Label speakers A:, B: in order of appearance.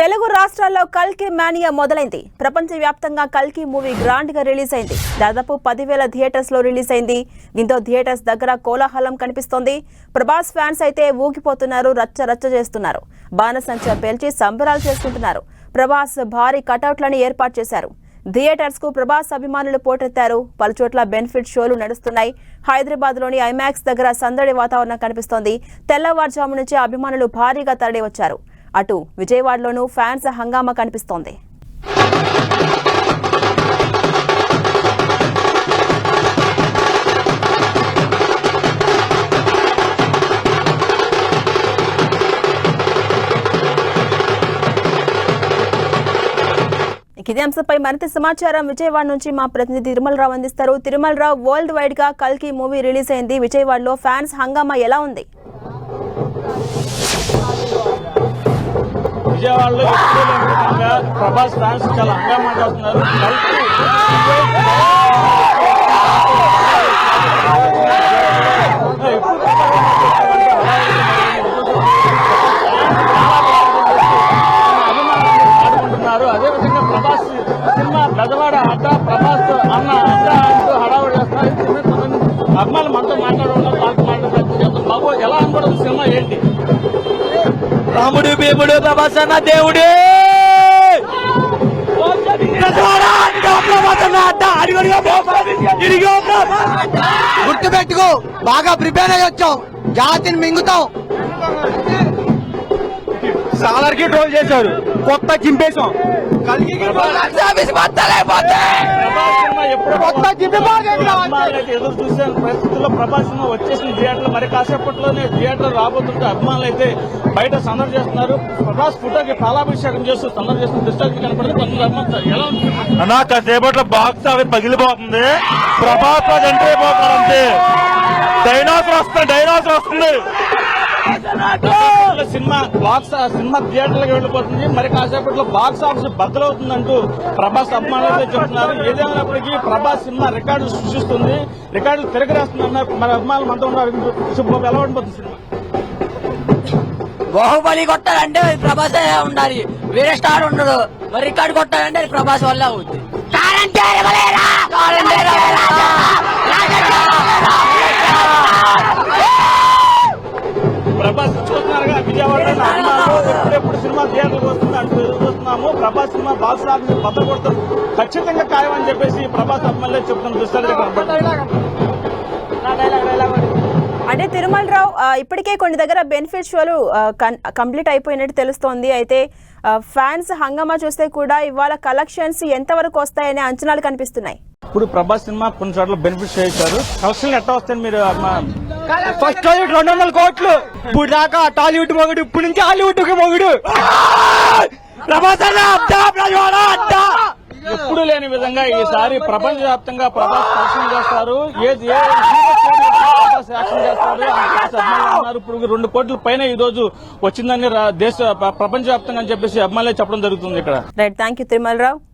A: తెలుగు రాష్ట్రాల్లో కల్కి మానియా మొదలైంది. ప్రపంచవ్యాప్తంగా కల్కి మూవీ గ్రాండ్గా రిలీజ్ అయింది దాదాపు పదివేల థియేటర్స్లో రిలీజ్ అయింది దీంతో థియేటర్స్ దగ్గర కోలాహలం కనిపిస్తోంది. ప్రభాస్ ఫ్యాన్స్ అయితే ఊగిపోతున్నారు రచ్చ రచ్చ చేస్తున్నారు. బాణసంచ పేల్చి సంబరాలు చేసుకుంటున్నారు. ప్రభాస్ భారీ కటౌట్లను ఏర్పాటు చేశారు. థియేటర్స్కు ప్రభాస్ అభిమానులు పోటెత్తారు. పలుచోట్ల బెనిఫిట్ షోలు నడుస్తున్నాయి. హైదరాబాద్లోని ఐమాక్స్ దగ్గర సందడి వాతావరణం కనిపిస్తోంది. తెల్లవారుజాము నుంచి అభిమానులు భారీగా తరలి వచ్చారు అటు విజయవాడలోనూ ఫ్యాన్స్ హంగామా కనిపిస్తోంది. ఇదే అంశంపై మరింత సమాచారం విజయవాడ నుంచి మా ప్రతినిధి తిరుమలరావు అందిస్తారు. తిరుమలరావు వరల్డ్ వైడ్గా కల్కి మూవీ రిలీజ్ అయింది. విజయవాడలో ఫ్యాన్స్ హంగామా ఎలా ఉంది?
B: విజయవాడలో ఎప్పుడూ లేని విధంగా ప్రభాస్ ఫ్యాన్స్ చాలా హంగామా చేస్తున్నారు అభిమానులు అదేవిధంగా ప్రభాస్ సినిమా పెదవాడ అడ్డ ప్రభాస్ అన్న అడ్డ అంటూ హడావుడి చేస్తున్నారు. ఈ సినిమా అభిమానులు మనతో
C: రాముడు భీముడు ప్రభాసన్న దేవుడే.
D: గుర్తు పెట్టుకో బాగా ప్రిపేర్ అయ్యి వచ్చాం జాతిని మింగుతాం
C: సాలర్కి ట్రోల్ చేశారు. కొత్త చింపేశాం.
B: ప్రభాస్ ఎదురు చూసే పరిస్థితుల్లో ప్రభాస్ సినిమా వచ్చేసిన థియేటర్ మరి కాసేపట్లోనే థియేటర్ రాబోతుంటే అభిమానులు అయితే బయట సందడి చేస్తున్నారు. ప్రభాస్ ఫోటోకి పాలాభిషేకం చేస్తూ సందడి చేస్తున్న దృష్టి కనపడింది అభిమానులు ఎలా ఉంది
C: అన్నా కాసేపట్లో బాక్స్ అవి పగిలిపోతుంది. ప్రభాస్ ఎంట్రీ అయిపోతారు అంతే. డైనాసర్ వస్తుంది డైనాసర్ వస్తుంది.
B: సినిమా బాక్స్ సినిమా థియేటర్లకు వెళ్ళిపోతుంది. మరి కాసేపట్లో బాక్స్ ఆఫీస్ బద్దలవుతుందంటూ ప్రభాస్ అభిమానులు అయితే చెప్తున్నారు. ఏదేమైనప్పటికీ ప్రభాస్ సినిమా రికార్డు సృష్టిస్తుంది. రికార్డు తిరగరేస్తుందన్నారు మరి అభిమానులు మనతో ఉన్నారు. ఎలా ఉండబోతుంది సినిమా?
E: బాహుబలి కొట్టాలంటే ప్రభాస్ ఉండాలి. వేరే స్టార్ ఉండదు మరి రికార్డు కొట్టాలంటే అది ప్రభాస్ వల్ల అవుద్ది.
B: ఎప్పుడెప్పుడు సినిమా థియేటర్కి వస్తుంది అంటూ చూస్తున్నాము ప్రభాస్ సినిమా బాక్స్ ఆఫీస్ బద్దలు కొడతాం ఖచ్చితంగా ఖాయం అని చెప్పేసి ప్రభాస్ అభిమానులే చెప్తున్న కనబడుతుంది
A: అంటే తిరుమలరావు ఇప్పటికే కొన్ని దగ్గర బెనిఫిట్ షోలు కంప్లీట్ అయిపోయినట్టు తెలుస్తోంది. అయితే ఫ్యాన్స్ హంగామా చూస్తే కూడా ఇవాళ కలెక్షన్స్ ఎంతవరకు వస్తాయనే అంచనాలు కనిపిస్తున్నాయి.
B: ఇప్పుడు ప్రభాస్ సినిమా కొన్ని చోట్ల బెనిఫిట్ చేశారు. కలెక్షన్లు ఎట్లా వస్తాయని మీరు
C: ఫస్ట్ టాలీవుడ్ రెండు వందల కోట్లు. ఇప్పుడు దాకా టాలీవుడ్ మొగుడు ఇప్పుడు నుంచి హాలీవుడ్ మొగుడు. ప్రభాస్ అన్న అడ్డా ప్రజవాడ అడ్డా
B: ఎప్పుడు లేని విధంగా ఈసారి ప్రపంచ వ్యాప్తంగా ప్రభాస్ యాక్షన్ చేస్తారు. ఏది ఏ యాక్షన్ చేస్తారు అన్నారు ఇప్పుడు రెండు కోట్ల పైన ఈ రోజు వచ్చిందని దేశ ప్రపంచ వ్యాప్తంగా అని చెప్పేసి అభిమానులే చెప్పడం జరుగుతుంది ఇక్కడ.
A: Right thank you Tirumalarao